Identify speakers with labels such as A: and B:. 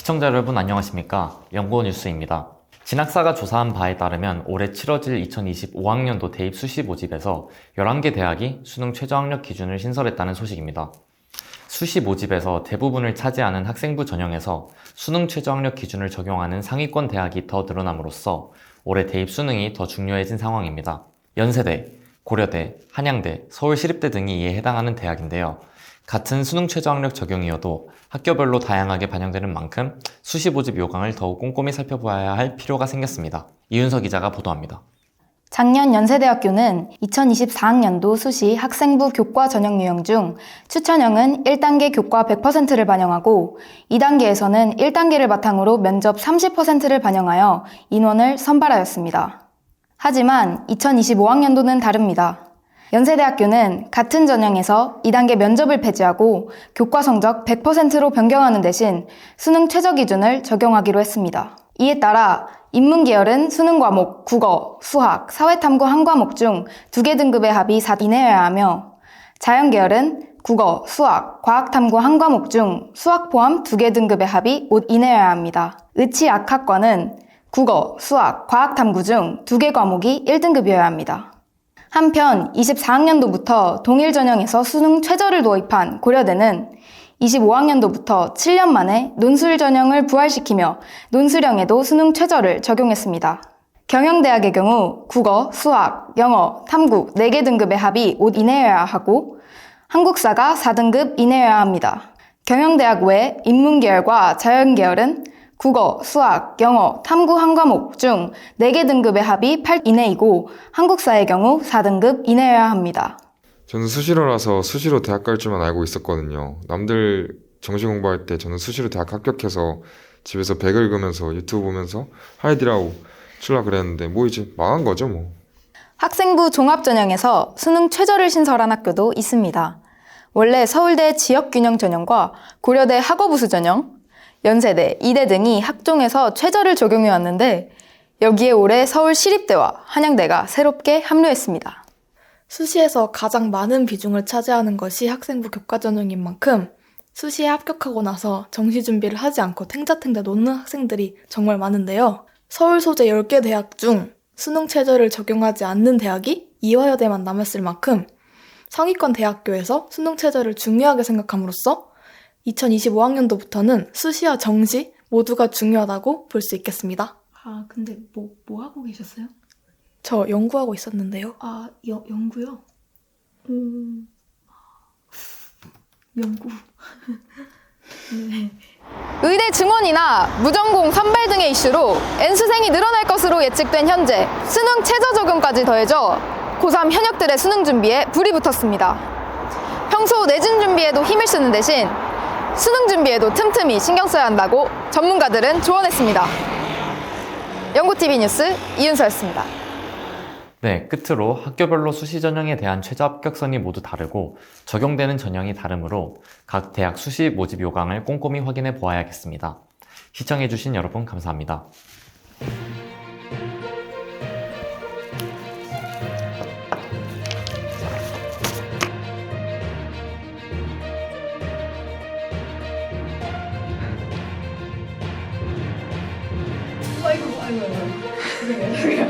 A: 시청자 여러분 안녕하십니까? 연구뉴스입니다. 진학사가 조사한 바에 따르면 올해 치러질 2025학년도 대입 수시 모집에서 11개 대학이 수능 최저학력 기준을 신설했다는 소식입니다. 수시 모집에서 대부분을 차지하는 학생부 전형에서 수능 최저학력 기준을 적용하는 상위권 대학이 더 늘어남으로써 올해 대입 수능이 더 중요해진 상황입니다. 연세대, 고려대, 한양대, 서울시립대 등이 이에 해당하는 대학인데요. 같은 수능 최저학력 적용이어도 학교별로 다양하게 반영되는 만큼 수시 모집 요강을 더욱 꼼꼼히 살펴봐야 할 필요가 생겼습니다. 이윤석 기자가 보도합니다.
B: 작년 연세대학교는 2024학년도 수시 학생부 교과 전형 유형 중 추천형은 1단계 교과 100%를 반영하고 2단계에서는 1단계를 바탕으로 면접 30%를 반영하여 인원을 선발하였습니다. 하지만 2025학년도는 다릅니다. 연세대학교는 같은 전형에서 2단계 면접을 폐지하고 교과 성적 100%로 변경하는 대신 수능 최저 기준을 적용하기로 했습니다. 이에 따라 인문 계열은 수능 과목 국어, 수학, 사회탐구 한 과목 중 두 개 등급의 합이 4 이내여야 하며 자연 계열은 국어, 수학, 과학탐구 한 과목 중 수학 포함 두 개 등급의 합이 5 이내여야 합니다. 의치악학과는 국어, 수학, 과학탐구 중 두 개 과목이 1등급이어야 합니다. 한편 24학년도부터 동일 전형에서 수능 최저를 도입한 고려대는 25학년도부터 7년 만에 논술 전형을 부활시키며 논술형에도 수능 최저를 적용했습니다. 경영대학의 경우 국어, 수학, 영어, 탐구 4개 등급의 합이 5 이내여야 하고 한국사가 4등급 이내여야 합니다. 경영대학 외 인문계열과 자연계열은 국어, 수학, 영어, 탐구 한 과목 중 4개 등급의 합이 8 이내이고 한국사의 경우 4등급 이내여야 합니다.
C: 저는 수시로라서 수시로 대학 갈 줄만 알고 있었거든요. 남들 정시 공부할 때 저는 수시로 대학 합격해서 집에서 백 읽으면서 유튜브 보면서 하이디라고 출라 그랬는데 뭐 이제 망한 거죠 뭐.
B: 학생부 종합전형에서 수능 최저를 신설한 학교도 있습니다. 원래 서울대 지역균형 전형과 고려대 학업우수 전형, 연세대, 이대 등이 학종에서 최저를 적용해 왔는데 여기에 올해 서울 시립대와 한양대가 새롭게 합류했습니다.
D: 수시에서 가장 많은 비중을 차지하는 것이 학생부 교과 전형인 만큼 수시에 합격하고 나서 정시 준비를 하지 않고 탱자탱자 놓는 학생들이 정말 많은데요. 서울 소재 10개 대학 중 수능 최저를 적용하지 않는 대학이 이화여대만 남았을 만큼 상위권 대학교에서 수능 최저를 중요하게 생각함으로써 2025학년도부터는 수시와 정시 모두가 중요하다고 볼 수 있겠습니다.
E: 아, 근데 뭐, 뭐 하고 계셨어요?
D: 저 연구하고 있었는데요.
E: 아, 여, 연구요? 음, 연구. 네.
B: 의대 증원이나 무전공 선발 등의 이슈로 N수생이 늘어날 것으로 예측된 현재 수능 최저 적용까지 더해져 고3 현역들의 수능 준비에 불이 붙었습니다. 평소 내준 준비에도 힘을 쓰는 대신 수능 준비에도 틈틈이 신경 써야 한다고 전문가들은 조언했습니다. 연구TV 뉴스 이윤서였습니다.
A: 네, 끝으로 학교별로 수시 전형에 대한 최저 합격선이 모두 다르고 적용되는 전형이 다르므로 각 대학 수시 모집 요강을 꼼꼼히 확인해 보아야겠습니다. 시청해주신 여러분 감사합니다. 아이고, 아이고.